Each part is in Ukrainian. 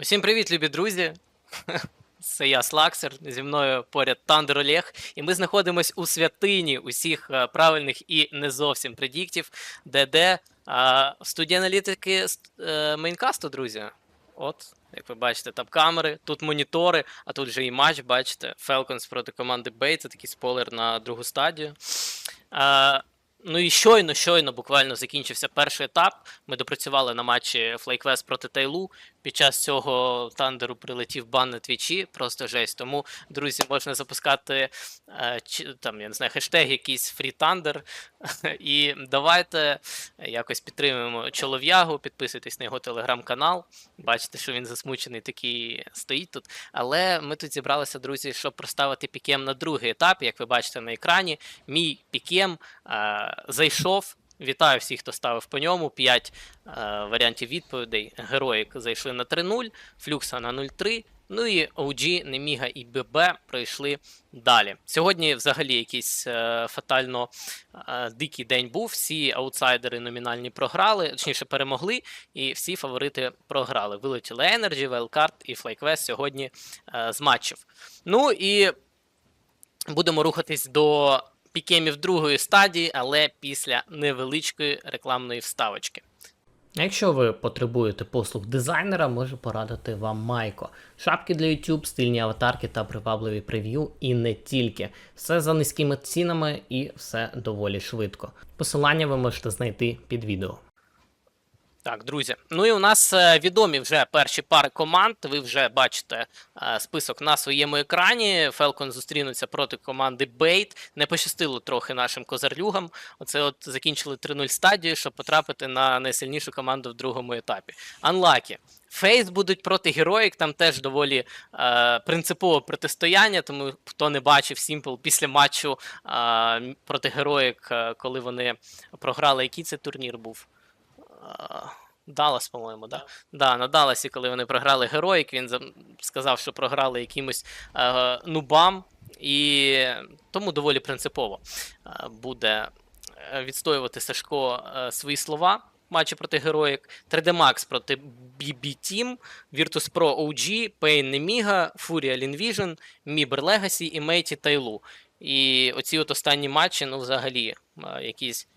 Усім привіт, любі друзі! Це я Слаксер, зі мною поряд Тандер Олег, і ми знаходимось у святині усіх е, правильних і не зовсім предіктів, ДД, студія аналітики мейнкасту, друзі. От, як ви бачите, там камери, тут монітори, а тут вже і матч, бачите, Falcons проти команди Bay, це такий спойлер на другу стадію. Ну і щойно, щойно буквально закінчився перший етап. Ми допрацювали на матчі FlyQuest проти Тайлу. Під час цього тандеру прилетів бан на твічі, просто жесть. Тому, друзі, можна запускати е, там, я не знаю, хештег якийсь Thunder. І давайте якось підтримуємо чолов'ягу, підписуйтесь на його телеграм-канал. Бачите, що він засмучений такий стоїть тут. Але ми тут зібралися, друзі, щоб проставити пікем на другий етап, як ви бачите на екрані. Мій пікем е, зайшов. Вітаю всіх, хто ставив по ньому. 5 е, варіантів відповідей. Героїк зайшли на 3-0, Флюкса на 0-3. Ну і OG, Неміга і ББ пройшли далі. Сьогодні взагалі якийсь е, фатально е, дикий день був. Всі аутсайдери номінальні програли, точніше перемогли, і всі фаворити програли. Вилетіли Energy, Wildcard і FlyQuest сьогодні е, з матчів. Ну і будемо рухатись до пікемів другої стадії, але після невеличкої рекламної вставочки. Якщо ви потребуєте послуг дизайнера, можу порадити вам Майко. Шапки для YouTube, стильні аватарки та привабливі прев'ю, і не тільки. Все за низькими цінами і все доволі швидко. Посилання ви можете знайти під відео. Так, друзі. Ну і у нас е, відомі вже перші пари команд. Ви вже бачите е, список на своєму екрані. Falcon зустрінуться проти команди Bait. Не пощастило трохи нашим козарлюгам. Оце от закінчили 3-0 стадію, щоб потрапити на найсильнішу команду в другому етапі. Unlucky. Фейс будуть проти героїк, там теж доволі е, принципове протистояння, тому хто не бачив Сімпл після матчу е, проти героїк, е, коли вони програли, який це турнір був? Даллас, по-моєму, да? Да, на Далласі, коли вони програли Героїк, він сказав, що програли якимось е, нубам, і тому доволі принципово е, буде е, відстоювати Сашко свої слова в матчі проти Героїк. 3D Max проти BB Team, Virtus Pro OG, Pain Nemiga, Furia Linvision, Mibер Legacy і Мейті Тайлу. І оці от останні матчі, ну, взагалі, якісь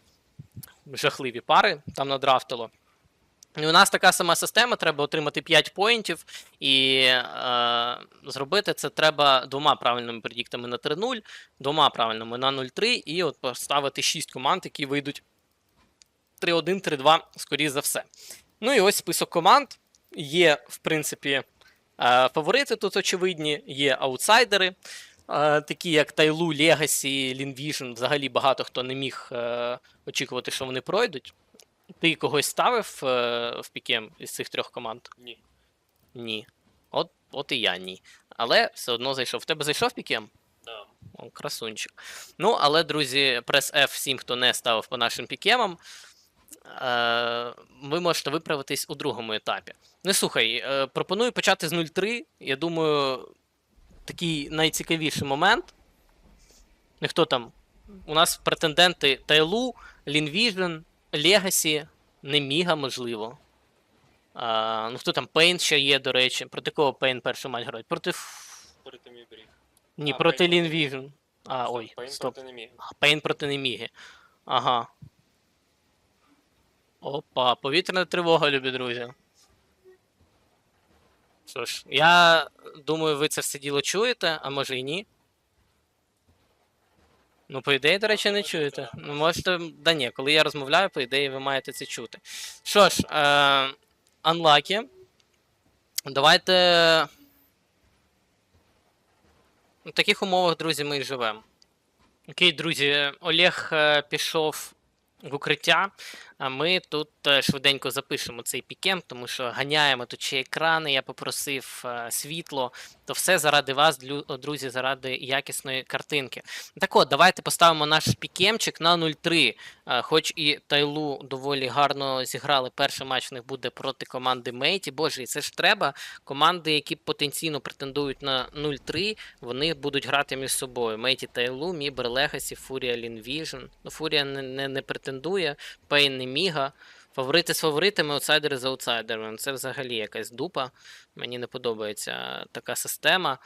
жахливі пари там надрафтило. І у нас така сама система, треба отримати 5 поінтів, і е, зробити це треба двома правильними предіктами на 3-0, двома правильними на 0-3, і от поставити 6 команд, які вийдуть 3-1, 3-2, скоріш за все. Ну і ось список команд. Є, в принципі, е, фаворити тут очевидні, є аутсайдери, е, такі як Тайлу, Легасі, Лінвіжн. Взагалі багато хто не міг е, очікувати, що вони пройдуть. Ти когось ставив е, в пікем із цих трьох команд? Ні. Ні. От, от і я ні. Але все одно зайшов. В тебе зайшов пікем? Да. О, красунчик. Ну, але, друзі, прес F всім, хто не ставив по нашим пікемам. Е, ви можете виправитись у другому етапі. Не слухай, е, пропоную почати з 0-3. Я думаю, такий найцікавіший момент. Не хто там? У нас претенденти Тайлу, Лінвіжн, Легасі, Неміга, можливо. А, ну, хто там? Пейн ще є, до речі. Проти кого Пейн перший матч грають? Проти. Проти Мібрі. Ні, А, проти проти- Лінвіжн. А, ой, Пейн стоп. проти Неміги. А, Пейн проти Неміги. Ага. Опа, повітряна тривога, любі друзі. Що ж, я думаю, ви це все діло чуєте, а може і ні. Ну, по ідеї, до речі, не чуєте. Ну, можете. Да ні, коли я розмовляю, по ідеї, ви маєте це чути. Що ж, е, Unlucky. Давайте. В таких умовах, друзі, ми і живемо. Окей, друзі, Олег е, пішов в укриття, а ми тут е, швиденько запишемо цей пікем, тому що ганяємо тут ще екрани, я попросив е, світло, то все заради вас, друзі, заради якісної картинки. Так от, давайте поставимо наш пікемчик на 0-3. Е, Хоч і Тайлу доволі гарно зіграли. Перший матч в них буде проти команди Мейті. Боже, і це ж треба. Команди, які потенційно претендують на 0-3, вони будуть грати між собою. Мейті Тайлу, Мібер Легасі, Фурія Лінвіжн. Ну, Фурія не, не, не претендує, Пейн не Міга. Фаворити з фаворитами, аутсайдери з аутсайдерами. Це взагалі якась дупа. Мені не подобається така система.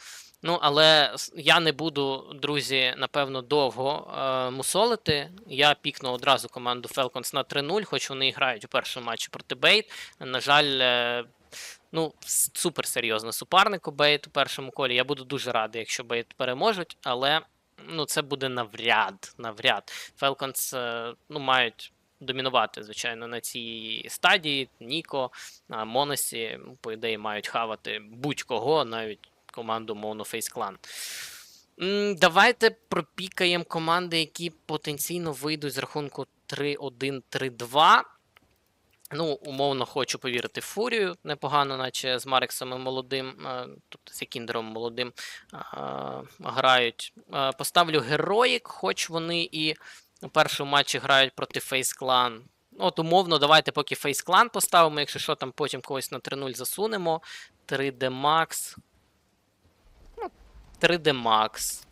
Ну, але я не буду, друзі, напевно, довго е, мусолити. Я пікну одразу команду Falcons на 3-0, хоч вони і грають у першому матчі проти Бейт. На жаль, е, ну, с- супер серйозно суперник у Бейт у першому колі. Я буду дуже радий, якщо Бейт переможуть, але ну, це буде навряд. навряд. Falcons е, ну, мають домінувати, звичайно, на цій стадії. Ніко, Моносі, по ідеї, мають хавати будь-кого, навіть команду Monoface Clan. Давайте пропікаємо команди, які потенційно вийдуть з рахунку 3-1-3-2. Ну, умовно, хочу повірити Фурію непогано, наче з Марексом і молодим, тобто з Кіндером молодим грають. Поставлю Героїк, хоч вони і у першому матчі грають проти Face Clan. От, умовно, давайте поки Clan поставимо, якщо що, там потім когось на 3-0 засунемо. 3D Max. Ну, 3D Max.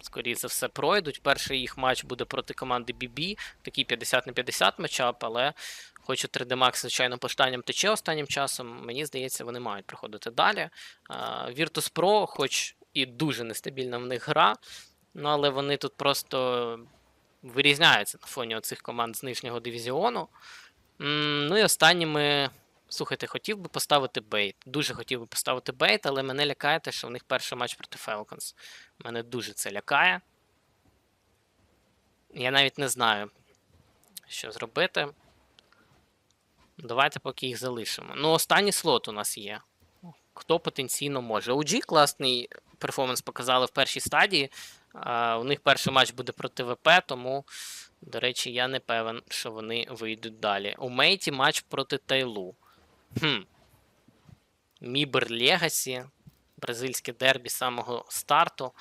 Скоріше за все, пройдуть. Перший їх матч буде проти команди BB. Такий 50 на 50 матчап, але хочу 3D Max, звичайно, по штаням тече останнім часом. Мені здається, вони мають проходити далі. А, Virtus Pro, хоч і дуже нестабільна в них гра, ну, але вони тут просто вирізняються на фоні оцих команд з нижнього дивізіону. Ну і останніми. Слухайте, хотів би поставити бейт. Дуже хотів би поставити бейт, але мене лякає те, що в них перший матч проти Falcons. Мене дуже це лякає. Я навіть не знаю, що зробити. Давайте поки їх залишимо. Ну, останній слот у нас є. Хто потенційно може? OG класний перформанс показали в першій стадії. У них перший матч буде проти ВП, тому, до речі, я не певен, що вони вийдуть далі. У Мейті матч проти Тайлу. Хм. Мібер Легасі. Бразильське дербі самого старту.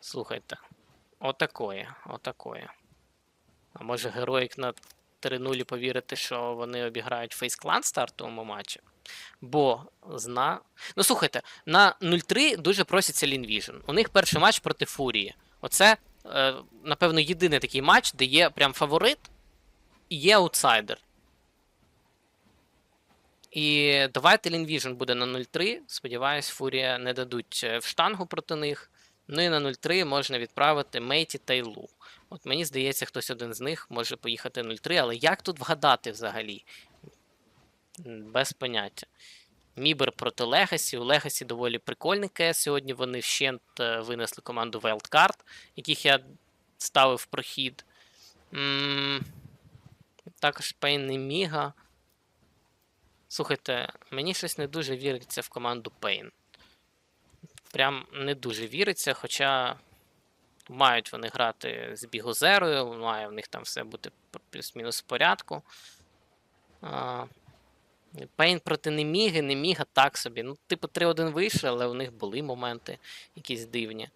Слухайте. Отакої. Отакої. А може героїк на 3-0 повірити, що вони обіграють фейс-клан стартовому матчі? Бо зна. Ну слухайте, на 0-3 дуже проситься Лінвіжн. У них перший матч проти Фурії. Оце, е, напевно, єдиний такий матч, де є прям фаворит і є аутсайдер. І давайте Лінвіжн буде на 0-3. Сподіваюсь, Фурія не дадуть е, в штангу проти них. Ну і на 0-3 можна відправити Мейті та Ілу. От мені здається, хтось один з них може поїхати 0-3, але як тут вгадати взагалі? Без поняття. Мібер проти Легасі. У Легасі доволі прикольний КС. Сьогодні вони вщент е, винесли команду Wildcard, яких я ставив прохід. Також Пейн і Міга. Слухайте, мені щось не дуже віриться в команду Пейн. Прям не дуже віриться, хоча мають вони грати з Бігозерою, має в них там все бути плюс-мінус в порядку. Пейн проти Неміги, Неміга так собі. Ну, типу, 3-1 вийшли, але у них були моменти якісь дивні.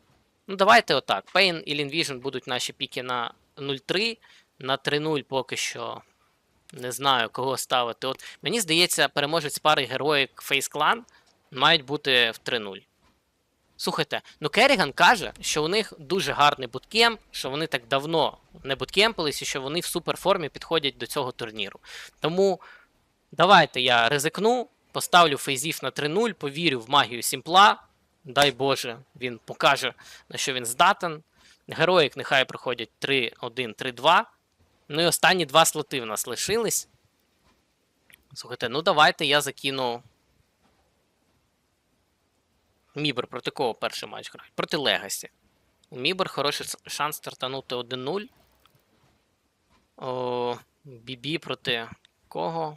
Ну, давайте отак. Пейн і Лінвіжн будуть наші піки на 0-3, на 3-0 поки що. Не знаю, кого ставити. От мені здається, переможець пари героїк Face Clan мають бути в 3-0. Слухайте, ну Керріган каже, що у них дуже гарний буткемп, що вони так давно не буткемпились і що вони в суперформі підходять до цього турніру. Тому давайте я ризикну, поставлю фейзів на 3-0, повірю в магію Сімпла. Дай Боже, він покаже, на що він здатен. Героїк нехай проходять 3-1-3-2. Ну і останні два слоти в нас лишились. Слухайте, ну давайте я закину. Мібер проти кого перший матч грає? Проти Легасі. У Мібер хороший шанс стартанути 1-0. О, Бібі проти кого?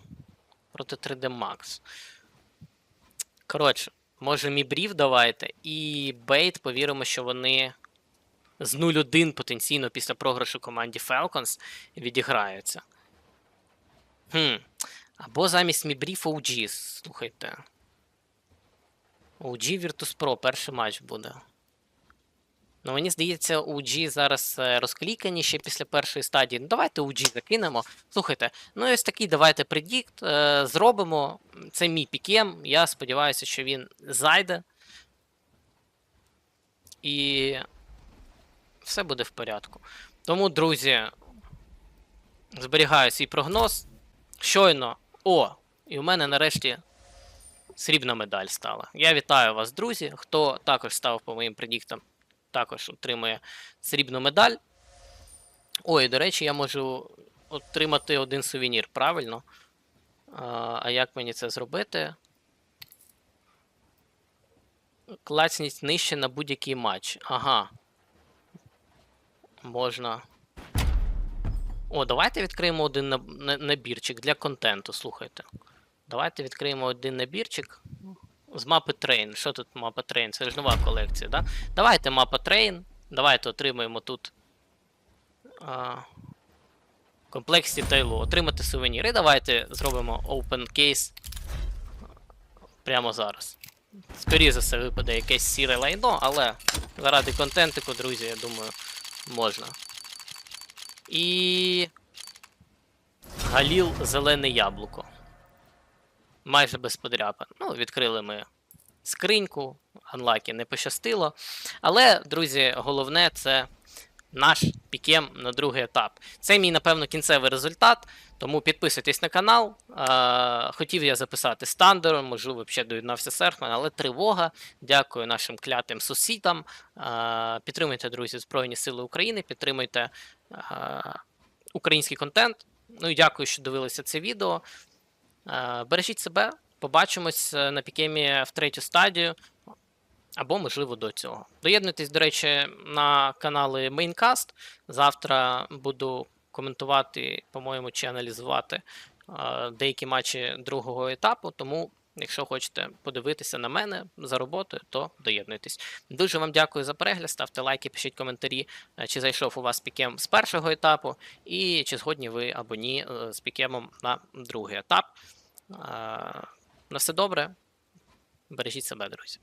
Проти 3D Max. Коротше, може Мібрів давайте. І Бейт повіримо, що вони з 0-1 потенційно після програшу команді Falcons відіграються. Хм. Або замість Мібрів OG, слухайте. OG Virtus Pro перший матч буде. Ну, мені здається, OG зараз е, розклікані ще після першої стадії. Ну, давайте OG закинемо. Слухайте, ну ось такий давайте предікт е, зробимо. Це мій пікем. Я сподіваюся, що він зайде. І все буде в порядку. Тому, друзі, зберігаю свій прогноз. щойно. О, і у мене нарешті срібна медаль стала. Я вітаю вас, друзі. Хто також став по моїм предіктам, також отримує срібну медаль. Ой, до речі, я можу отримати один сувенір, правильно? А, як мені це зробити? Клацність нижче на будь-який матч. Ага. Можна. О, давайте відкриємо один набірчик для контенту, слухайте. Давайте відкриємо один набірчик з мапи Train. Що тут мапа Train? Це ж нова колекція, да? Давайте мапа Train. Давайте отримаємо тут. А, комплексі тайлу. Отримати сувеніри. Давайте зробимо open case прямо зараз. Скоріше за все випаде якесь сіре лайно, але заради контентику, друзі, я думаю, можна. І. Галіл зелене яблуко. Майже без подряпин. Ну, відкрили ми скриньку, анлакі не пощастило. Але, друзі, головне це наш пікем на другий етап. Це мій, напевно, кінцевий результат. Тому підписуйтесь на канал. Хотів я записати з Тандером, можливо, ще доєднався Серфмен, але тривога. Дякую нашим клятим сусідам. Е, підтримуйте, друзі, Збройні Сили України, підтримуйте український контент. Ну і дякую, що дивилися це відео. Е, бережіть себе. Побачимось е, на пікемі в третю стадію. Або, можливо, до цього. Доєднуйтесь, до речі, на канали Maincast. Завтра буду коментувати, по-моєму, чи аналізувати е, деякі матчі другого етапу. Тому, якщо хочете подивитися на мене за роботою, то доєднуйтесь. Дуже вам дякую за перегляд. Ставте лайки, пишіть коментарі, чи зайшов у вас пікем з першого етапу, і чи згодні ви або ні з пікемом на другий етап. На все добре. Бережіть себе, друзі.